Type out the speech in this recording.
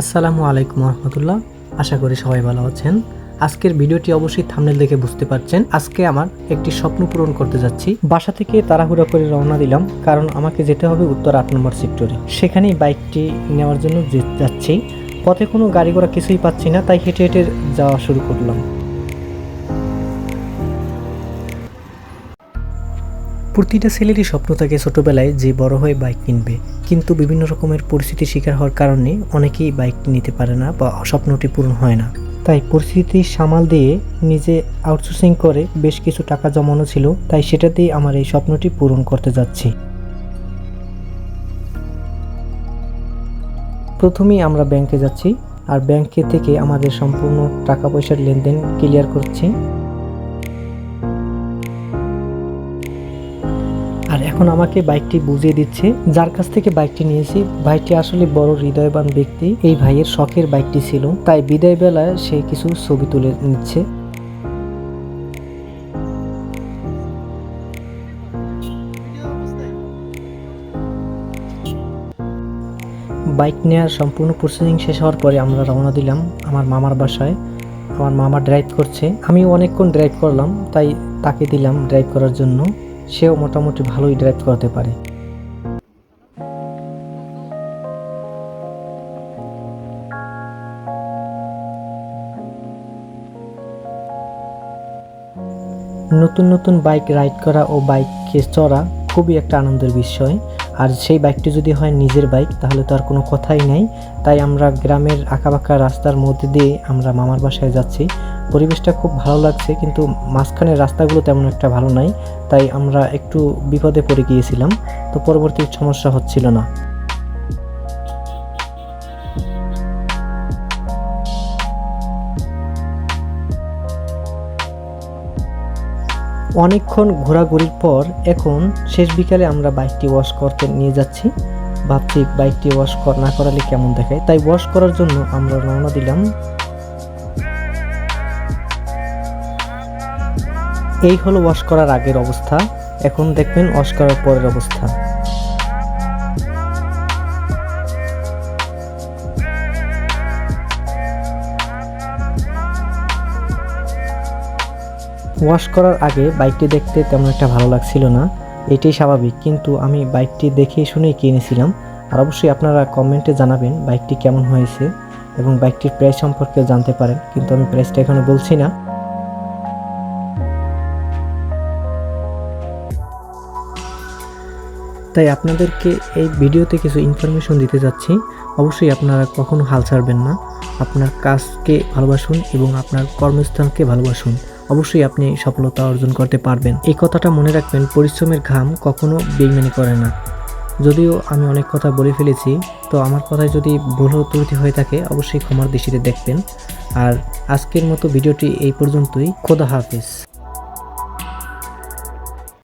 আসসালামু আলাইকুম রহমতুল্লাহ। আশা করি সবাই ভালো আছেন। আজকের ভিডিওটি অবশ্যই থামনেল দেখে বুঝতে পারছেন। আজকে আমার একটি স্বপ্ন পূরণ করতে যাচ্ছি। বাসা থেকে তাড়াহুড়া করে রওনা দিলাম, কারণ আমাকে যেতে হবে উত্তর আট নম্বর সেক্টরে সেখানেই বাইকটি নেওয়ার জন্য যাচ্ছি। পথে কোনো গাড়ি ঘোড়া কিছুই পাচ্ছি না, তাই হেঁটে হেঁটে যাওয়া শুরু করলাম। প্রতিটা ছেলেরই স্বপ্ন থাকে ছোটবেলায় যে বড় হয়ে বাইক কিনবে। কিন্তু বিভিন্ন রকমের পরিস্থিতির শিকার হওয়ার কারণে অনেকেই বাইক নিতে পারে না বা স্বপ্নটি পূরণ হয় না। তাই পরিস্থিতি সামাল দিয়ে নিজে আউটসোর্সিং করে বেশ কিছু টাকা জমানো ছিল, তাই সেটা দিয়ে আমার এই স্বপ্নটি পূরণ করতে যাচ্ছি। প্রথমেই আমরা ব্যাংকে যাচ্ছি, আর ব্যাংকে থেকে আমাদের সম্পূর্ণ টাকা পয়সার লেনদেন ক্লিয়ার করছি। আর এখন আমাকে বাইকটি বুঝিয়ে দিচ্ছে। যার কাছ থেকে বাইকটি নিয়েছি, ভাইটি আসলে বড় হৃদয়বান ব্যক্তি। এই ভাইয়ের শখের বাইকটি ছিল, তাই বিদায় বেলায় সে কিছু ছবি তুলে নিচ্ছে। বাইক নেওয়ার সম্পূর্ণ প্রসেসিং শেষ হওয়ার পরে আমরা রওনা দিলাম আমার মামার বাসায়। আমার মামা ড্রাইভ করছে। আমি অনেকক্ষণ ড্রাইভ করলাম, তাই তাকে দিলাম ড্রাইভ করার জন্য। সেও মোটামুটি ভালোই ড্রাইভ করতে পারে। নতুন নতুন বাইক রাইড করা ও বাইকে চড়া খুবই একটা আনন্দের বিষয়। আর সেই বাইকটি যদি হয় নিজের বাইক তাহলে তো আর কোনো কথাই নাই। তাই আমরা গ্রামের আঁকাবাঁকা রাস্তার মধ্যে দিয়ে আমরা মামার বাসায় যাচ্ছি। পরিবেশটা খুব ভালো লাগছে, কিন্তু মাঝখানের রাস্তাগুলো তেমন একটা ভালো নাই। তাই আমরা একটু বিপদে পড়ে গিয়েছিলাম, তো পরবর্তী সমস্যা হচ্ছিল না। অনেকক্ষণ ঘোরাঘুরির পর এখন শেষ বিকালে আমরা বাইকটি ওয়াশ করতে নিয়ে যাচ্ছি। ভাবছি বাইকটি ওয়াশ কর না করালে কেমন দেখায়? তাই ওয়াশ করার জন্য আমরা রওনা দিলাম। এই হলো ওয়াশ করার আগের অবস্থা। এখন দেখবেন ওয়াশ করার পরের অবস্থা। ওয়াশ করার আগে বাইকটি দেখতে তেমন একটা ভালো লাগছিল না। এটাই স্বাভাবিক, কিন্তু আমি বাইকটি দেখে শুনেই কিনেছিলাম আর অবশ্যই আপনারা কমেন্টে জানাবেন বাইকটি কেমন হয়েছে এবং বাইকটির প্রাইস সম্পর্কে জানতে পারেন, কিন্তু আমি প্রাইসটা এখানে বলছি না। তাই আপনাদেরকে এই ভিডিওতে কিছু ইনফরমেশন দিতে যাচ্ছি। অবশ্যই আপনারা কখনো হাল ছাড়বেন না। আপনার কাজকে ভালোবাসুন এবং আপনার কর্মস্থানকে ভালোবাসুন। অবশ্যই আপনি সফলতা অর্জন করতে পারবেন। এই কথাটা মনে রাখবেন, পরিশ্রমের ঘাম কখনো বেইমানি করে না। যদিও আমি অনেক কথা বলে ফেলেছি, তো আমার কথায় যদি ভুল ত্রুটি হয়ে থাকে, অবশ্যই ক্ষমার দৃষ্টিতে দেখবেন। আর আজকের মতো ভিডিওটি এই পর্যন্তই। খোদা হাফিজ।